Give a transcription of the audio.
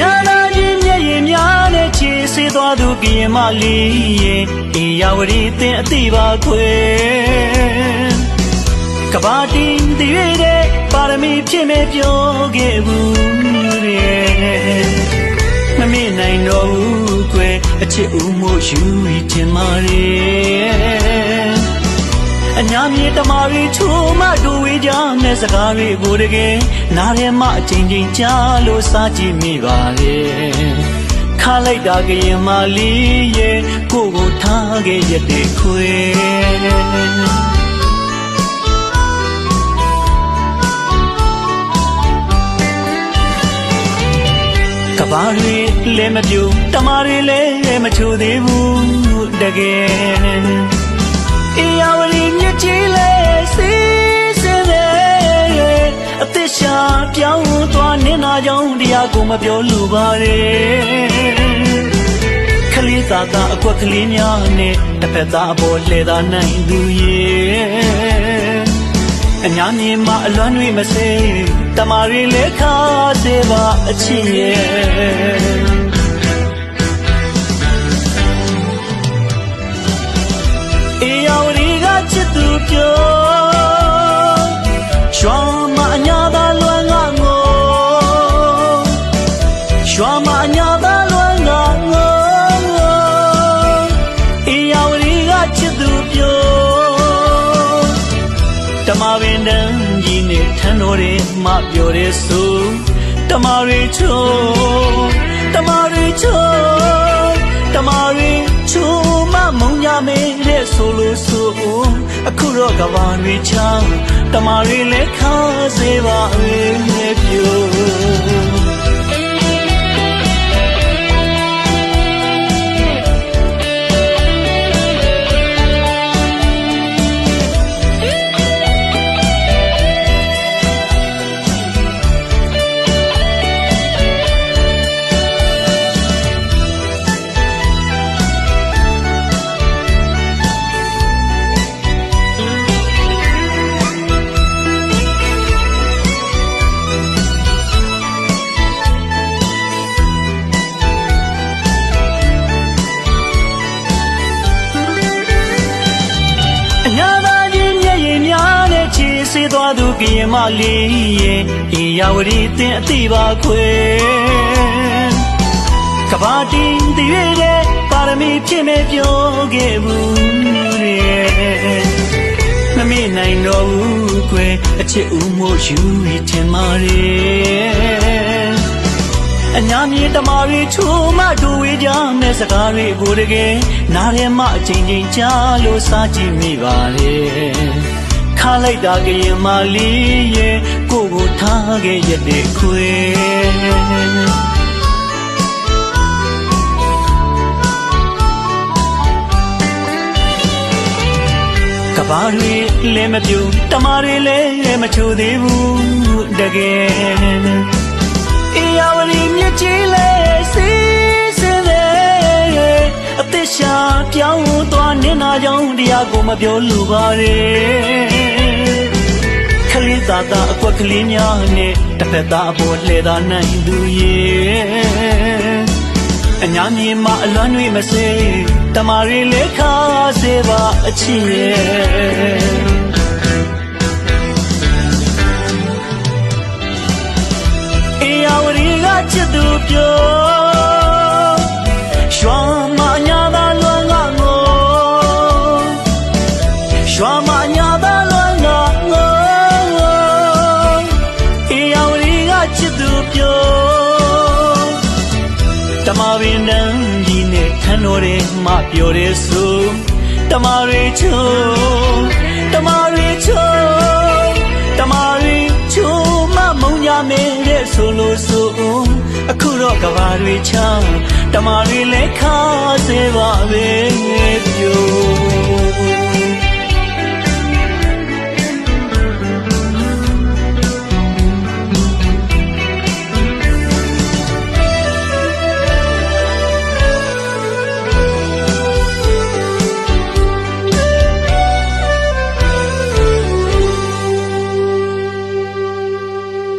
ငါနာချင်းမျက်ရည်များနဲ့ခြေဆေးသွားသူကရင်မလီရဲ့အေယာဝရီတင်အသိပါခွေကဘာတင်တည်ရတဲ့ပါရမီဖြစ်မဲ့ပြောခဲ့ဘူးတဲ့မမေ့နိုင်တော့ဘူးကွယ်အချစ်ဦးမို့ယူရင်မာရဲ့ အညာမြေတမာရီချိုးမဒူဝေးကြမဲ့စကားတွေကိုတကယ်နားထဲမှာအချိန်ချင်းကြားလို့စားကြည့်မိပါလေခါလိုက်တာကရင်မလေးရဲ့ကိုကိုထားခဲ့ရတဲ့ခွေကဘာတွေလည်းမပြူတမာတွေလည်းမချိုသေးဘူးတကယ် ရှာပြောင်းသွားနေနာကြောင့်တရားကိုမပြောလူပါရဲ့ခလေးသာသာအကွက်ကလေးများနဲ့တစ်ဖက်သားအပေါ်လှည့်သာနိုင်သူရဲ့အညာမြင်မှအလွမ်းတွေမစေတမာရီလက်ခါစေပါအချစ်ရဲ့အေယာဝတီကချစ်သူပြော ရွှာမအညာသာလွမ်းငါငိုအေယာဝတီကချစ်သူပြောတမပင်တန်းကြီးနဲ့ထန်းတော်တွေမှပြောရဲဆိုတမရီချိုတမရီချိုတမရီချိုမမုံညာမေးတဲ့ဆိုလို့ဆိုအခုတော့ကဘာတွေချောင်းတမရီလက်ခါစေပါအေးပြို ချီစေးသွားသူကရင်မလေးရဲ့အေယာဝတီတင်အတိပါခွေကဘာတင်တရွေတဲ့ပါရမီဖြစ်မဲ့ပြောခဲ့ဘူးတဲ့မမေ့နိုင်တော့ဘူးကွယ်အချစ်ဦးမို့ယူပြီးထင်မာရဲ့အညာမြေတမာရီချိုးမဒူဝေးကြမဲ့စကားတွေကိုတကယ်နားထဲမှာအချိန်ချင်းကြားလို့စားကြည့်မိပါလေ ခါလိုက်တာကရင်မလေးရဲ့ကိုကိုထားခဲ့ရတဲ့ခွေကဘာတွေလည်းမပြူတမာတွေလည်းမချိုသေးဘူးတကယ်အေယာဝတီမြစ်ကြီးလည်းစီးစင်းတယ်အသက်ရှာပြောင်းသွားနေနာကြောင့်တရားကိုမပြောလိုပါရဲ့ခလေး သာသာအကွက်ကလေးများနဲ့တစ်ဖက်သားအပေါ်လှည့်သာနိုင်သူရဲ့အညာမြင်မှအလွမ်းတွေမစေတမာရီလက်ခါစေပါအချစ်ရဲ့အေယာဝတီကချစ်သူပြောရွှာမညာသာလွမ်းငါငိုရွှာမညာသာလွမ်း နဲ့ထန်းတော်တွေမှပြောရဲဆိုတမရီချိုတမရီချိုတမရီချိုမမုံညာမေးတဲ့ဆိုလို့ဆိုအခုတော့ကဘာတွေချမ်းတမရီလက်ခါစေပါပဲပြို